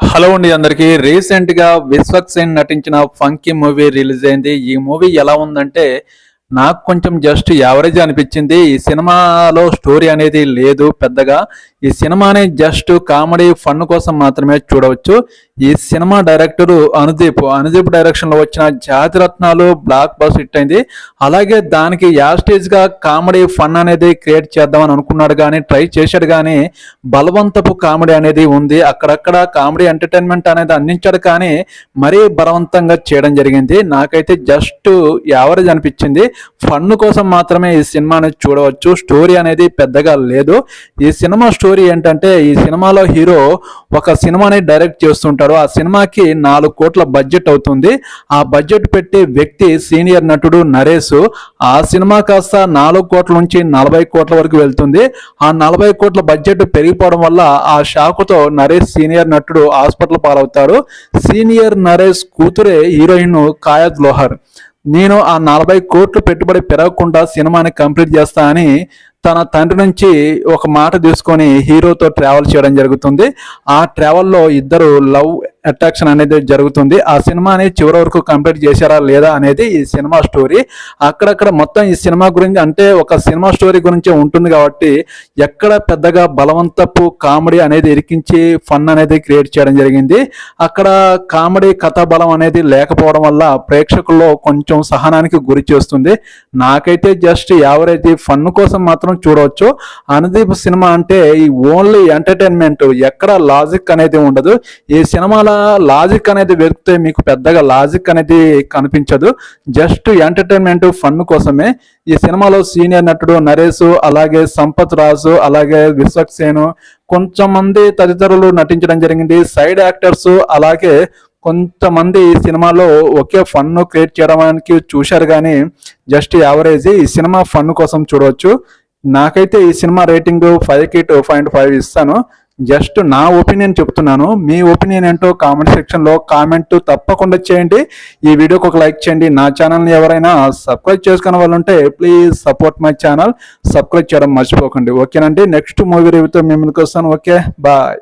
Hello అండి అందరికి. రీసెంట్గా విశ్వక్ సేన్ నటించిన ఫంకీ మూవీ రిలీజ్ అయింది. ఈ మూవీ ఎలా ఉందంటే నాకు కొంచెం జస్ట్ యావరేజ్ అనిపించింది. ఈ సినిమాలో స్టోరీ అనేది లేదు పెద్దగా. ఈ సినిమాని జస్ట్ కామెడీ ఫన్ కోసం మాత్రమే చూడవచ్చు. ఈ సినిమా డైరెక్టర్ అనుదీప్ అనుదీప్ డైరెక్షన్లో వచ్చిన జాతిరత్నాలు బ్లాక్ బస్ హిట్ అయింది. అలాగే దానికి యాస్టేజ్గా కామెడీ ఫన్ అనేది క్రియేట్ చేద్దామని అనుకున్నాడు కానీ ట్రై చేశాడు కానీ బలవంతపు కామెడీ అనేది ఉంది. అక్కడక్కడ కామెడీ ఎంటర్టైన్మెంట్ అనేది అందించాడు కానీ మరీ బలవంతంగా చేయడం జరిగింది. నాకైతే జస్ట్ యావరేజ్ అనిపించింది. ఫన్ కోసం మాత్రమే ఈ సినిమాని చూడవచ్చు. స్టోరీ అనేది పెద్దగా లేదు. ఈ సినిమా స్టోరీ ఏంటంటే ఈ సినిమాలో హీరో ఒక సినిమాని డైరెక్ట్ చేస్తుంటాడు. ఆ సినిమాకి నాలుగు కోట్ల బడ్జెట్ అవుతుంది. ఆ బడ్జెట్ పెట్టే వ్యక్తి సీనియర్ నటుడు నరేష్ ఆ సినిమా కాస్త నాలుగు కోట్ల నుంచి నలభై కోట్ల వరకు వెళ్తుంది. ఆ నలభై కోట్ల బడ్జెట్ పెరిగిపోవడం వల్ల ఆ షాకుతో నరేష్ సీనియర్ నటుడు హాస్పిటల్ పాలవుతాడు. సీనియర్ నరేష్ కూతురే హీరోయిన్ కాయద్ లోహర్. నేను ఆ నలభై కోట్లు పెట్టుబడి పెరగకుండా సినిమాని కంప్లీట్ చేస్తా అని తన తండ్రి నుంచి ఒక మాట తీసుకొని హీరోతో ట్రావెల్ చేయడం జరుగుతుంది. ఆ ట్రావెల్లో ఇద్దరు లవ్ అట్రాక్షన్ అనేది జరుగుతుంది. ఆ సినిమాని చివరి వరకు కంప్లీట్ చేశారా లేదా అనేది ఈ సినిమా స్టోరీ. అక్కడక్కడ మొత్తం ఈ సినిమా గురించి అంటే ఒక సినిమా స్టోరీ గురించి ఉంటుంది కాబట్టి ఎక్కడ పెద్దగా బలవంతపు కామెడీ అనేది ఇరికించి ఫన్ అనేది క్రియేట్ చేయడం జరిగింది. అక్కడ కామెడీ కథ బలం అనేది లేకపోవడం వల్ల ప్రేక్షకుల్లో కొంచెం సహనానికి గురి చేస్తుంది. నాకైతే జస్ట్ యావరేజ్ ఫన్ కోసం మాత్రం చూడవచ్చు. అనుదీప్ సినిమా అంటే ఈ ఓన్లీ ఎంటర్టైన్మెంట్. ఎక్కడ లాజిక్ అనేది ఉండదు. ఈ సినిమాలో లాజిక్ అనేది వెతికితే మీకు పెద్దగా లాజిక్ అనేది కనిపించదు. జస్ట్ ఎంటర్టైన్మెంట్ ఫన్ కోసమే ఈ సినిమాలో సీనియర్ నటుడు నరేష్ అలాగే సంపత్ రాజు అలాగే విశ్వక్ సేను కొంచెం మంది తదితరులు నటించడం జరిగింది. సైడ్ యాక్టర్స్ అలాగే కొంతమంది ఈ సినిమాలో ఒకే ఫన్ను క్రియేట్ చేయడానికి చూశారు కానీ జస్ట్ యావరేజ్ ఈ సినిమా ఫన్ కోసం చూడవచ్చు. నాకైతే ఈ సినిమా రేటింగ్ ఫైవ్కి టూ పాయింట్ ఫైవ్ ఇస్తాను. జస్ట్ నా ఒపీనియన్ చెప్తున్నాను. మీ ఒపీనియన్ ఏంటో కామెంట్ సెక్షన్లో కామెంట్ తప్పకుండా చేయండి. ఈ వీడియోకి ఒక లైక్ చేయండి. నా ఛానల్ని ఎవరైనా సబ్స్క్రైబ్ చేసుకున్న వాళ్ళు ఉంటే please support my channel. Subscribe చేయడం మర్చిపోకండి. ఓకేనండి. నెక్స్ట్ మూవీ రివ్యూతో మేము ముందుకు వస్తాను. ఓకే. బాయ్.